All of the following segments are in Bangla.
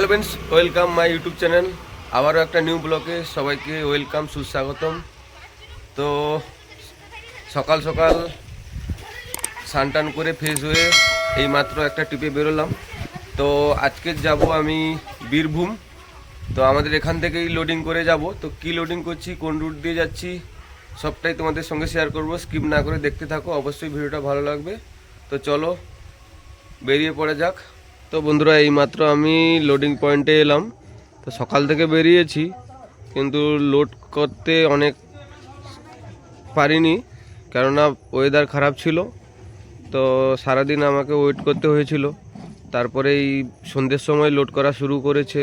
Hello friends welcome my YouTube channel আবারও একটা নিউ ব্লগে সবাইকে ওয়েলকাম সুস্বাগতম। তো সকাল সকাল স্নান করে ফ্রেশ হয়ে এইমাত্র একটা ট্রিপে বেরোলাম। তো আজকে যাব আমি বীরভূম। তো আমাদের এখান থেকেই লোডিং করে যাব। তো কি লোডিং করছি, কোন রুট দিয়ে যাচ্ছি, সবটাই তোমাদের সঙ্গে শেয়ার করব। স্কিপ না করে দেখতে থাকো, অবশ্যই ভিডিওটা ভালো লাগবে। তো চলো, বেরিয়ে পড়া যাক। তো বন্ধুরা, এইমাত্র আমি লোডিং পয়েন্টে এলাম। তো সকাল থেকে বেরিয়েছি, কিন্তু লোড করতে অনেক পারিনি, কেননা ওয়েদার খারাপ ছিল। তো সারাদিন আমাকে ওয়েট করতে হয়েছিল। তারপরে এই সন্ধ্যের সময় লোড করা শুরু করেছে।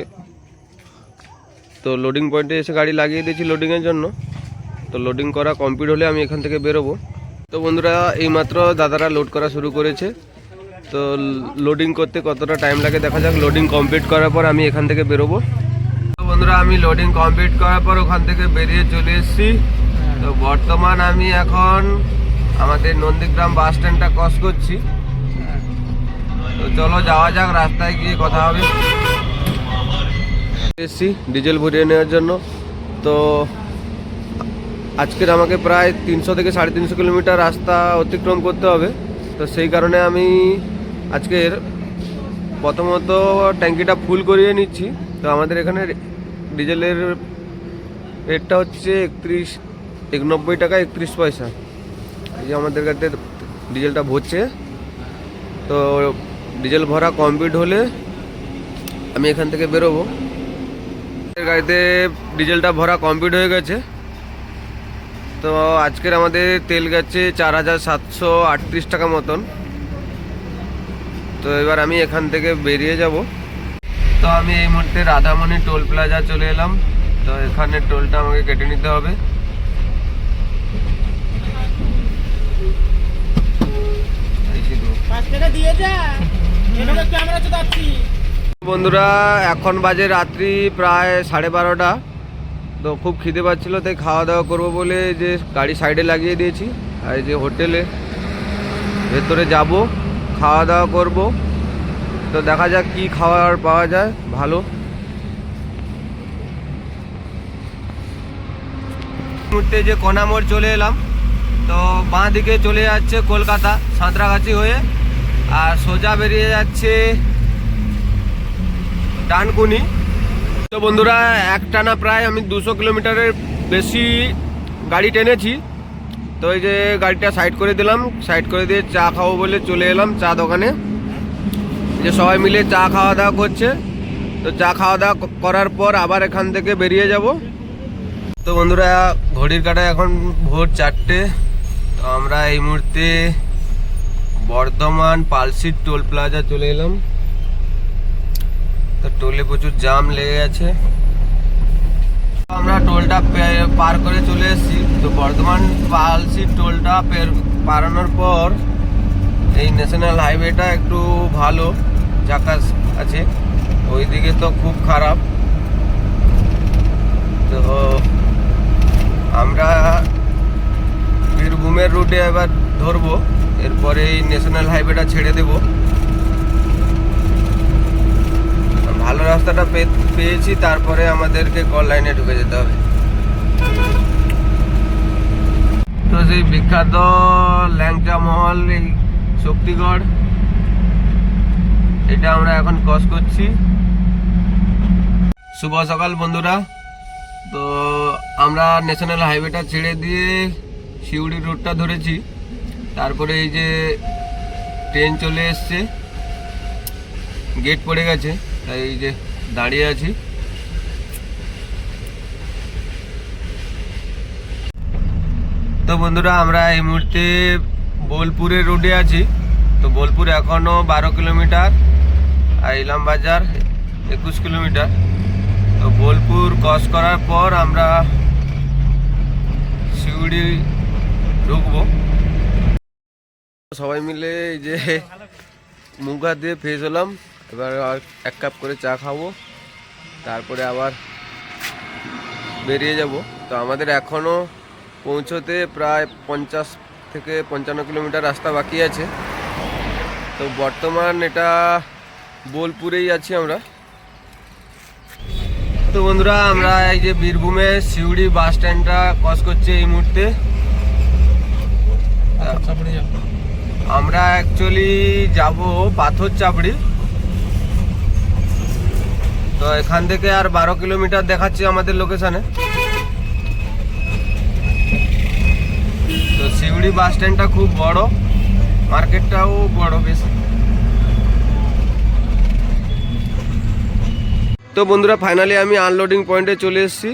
তো লোডিং পয়েন্টে এসে গাড়ি লাগিয়ে দিয়েছি লোডিংয়ের জন্য। তো লোডিং করা কমপ্লিট হলে আমি এখান থেকে বেরোবো। তো বন্ধুরা, এইমাত্র দাদারা লোড করা শুরু করেছে। তো লোডিং করতে কতটা টাইম লাগে? দেখা যাক লোডিং কমপ্লিট করার পর আমি এখান থেকে বেরোবো। বন্ধুরা, আমি লোডিং কমপ্লিট করার পর ওখান থেকে বেরিয়ে চলে এসেছি। তো বর্তমান আমি এখন আমাদের নন্দীগ্রাম বাস স্ট্যান্ডটা ক্রস করছি। তো চলো, যাওয়া যাক, রাস্তায় গিয়ে কথা হবে। এসছি ডিজেল ভরিয়ে নেওয়ার জন্য। তো আজকের আমাকে প্রায় তিনশো থেকে সাড়ে তিনশো কিলোমিটার রাস্তা অতিক্রম করতে হবে। তো সেই কারণে আমি আজকের প্রথমত ট্যাঙ্কিটা ফুল করিয়ে নিচ্ছি। তো আমাদের এখানে ডিজেলের রেটটা হচ্ছে একত্রিশ, একনব্বই টাকা একত্রিশ পয়সা। এই যে আমাদের কাছে ডিজেলটা ভরছে। তো ডিজেল ভরা কমপ্লিট হলে আমি এখান থেকে বেরোবো। গাড়িতে ডিজেলটা ভরা কমপ্লিট হয়ে গেছে। তো আজকের আমাদের তেল গেছে চার হাজার সাতশো আটত্রিশ টাকা মতন। তো এবার আমি এখান থেকে বেরিয়ে যাব। তো আমি এই মুহূর্তে রাধামণি টোল প্লাজা চলে এলাম। তো এখানে টোলটা আমাকে কেটে নিতে হবে। বন্ধুরা এখন বাজে রাত্রি প্রায় সাড়ে বারোটা। তো খুব খিদে পাচ্ছিলো তাই খাওয়া দাওয়া করব বলে যে গাড়ি সাইডে লাগিয়ে দিয়েছি আর এই যে হোটেলে ভেতরে যাব। খাওয়া দাওয়া করব। তো দেখা যাক কি খাওয়ার পাওয়া যায়। ভালো। মুহূর্তে যে কনামোড় চলে এলাম। তো বাঁ দিকে চলে যাচ্ছে কলকাতা, সাঁতরাগাছি হয়ে। আর সোজা বেরিয়ে যাচ্ছে ডানকুনি। তো বন্ধুরা, একটানা প্রায় আমি দুশো কিলোমিটারের বেশি গাড়ি টেনেছি। তো এই যে গাড়িটা সাইড করে দিলাম সাইড করে দিয়ে চা খাব বলে চলে এলাম চা দোকানে। যে সবাই মিলে চা খাওয়া দাওয়া করছে। তো চা খাওয়া দাওয়া করার পর আবার এখান থেকে বেরিয়ে যাব। তো বন্ধুরা, ঘড়ির কাটা এখন ভোর চারটে। তো আমরা এই মুহূর্তে বর্ধমান পালসির টোল প্লাজা চলে এলাম। তো টোলে প্রচুর জাম লেগে আছে আমরা টোলটা পার করে চলে এসেছি। তো বর্ধমান পালসি টোলটা পের- পারানোর পর এই ন্যাশনাল হাইওয়েটা একটু ভালো জাকাস আছে। ওইদিকে তো খুব খারাপ। তো আমরা বীরভূমের রুটে এবার ধরবো। এরপরে এই ন্যাশনাল হাইওয়েটা ছেড়ে দেবো ভালো রাস্তাটা পেয়েছি, তারপরে আমাদেরকে কল লাইনে ঢুকে যেতে হবে। তো সেই বিখ্যাত ল্যাংচা মহল এই শক্তিগড়, এটা আমরা এখন ক্রস করছি। শুভ সকাল বন্ধুরা। তো আমরা ন্যাশনাল হাইওয়েটা ছেড়ে দিয়ে শিউড়ি রোডটা ধরেছি। তারপরে এই যে ট্রেন চলে এসছে। গেট পড়ে গেছে। এই যে দাঁড়িয়ে আছি। তো বন্ধুরা, আমরা এই মুহূর্তে বোলপুরের রোডে আছি। তো বোলপুর এখনও বারো কিলোমিটার আর ইলাম বাজার একুশ কিলোমিটার। তো বোলপুর ক্রস করার পর আমরা শিউড়ি ঢুকবো সবাই মিলে যে হাত দিয়ে ফ্রেশ হলাম। এবার আর এক কাপ করে চা খাব। তারপরে আবার বেরিয়ে যাব। তো আমাদের এখনও পৌঁছতে প্রায় পঞ্চাশ থেকে পঞ্চান্ন কিলোমিটার রাস্তা বাকি আছে। তো বর্তমান এটা বোলপুরেই আছি আমরা। তো বন্ধুরা আমরা এই যে বীরভূমে সিউড়ি বাস স্ট্যান্ডটা ক্রস করছি এই মুহূর্তে। আমরা অ্যাকচুয়ালি যাব পাথর চাপড়ি। তো এখান থেকে আর বারো কিলোমিটার দেখাচ্ছে আমাদের লোকেশনে তো শিউড়ি বাস স্ট্যান্ডটা খুব বড়, মার্কেটটাও বড় বেশ। তো বন্ধুরা ফাইনালি আমি আনলোডিং পয়েন্টে চলে এসেছি।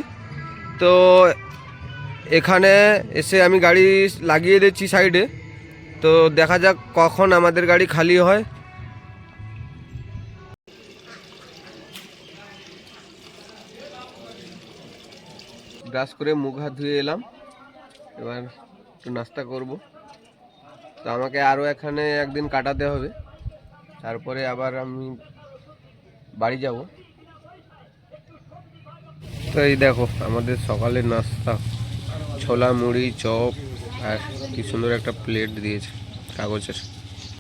তো এখানে এসে আমি গাড়ি লাগিয়ে দিচ্ছি সাইডে তো দেখা যাক কখন আমাদের গাড়ি খালি হয়। ব্রাশ করে মুখ হাত ধুয়ে এলাম। এবার একটু নাস্তা করব। তো আমাকে আরও এখানে একদিন কাটাতে হবে। তারপরে আবার আমি বাড়ি যাব। তো এই দেখো, আমাদের সকালে নাস্তা। ছোলা, মুড়ি, চপ আর কি সুন্দর একটা প্লেট দিয়েছে কাগজের।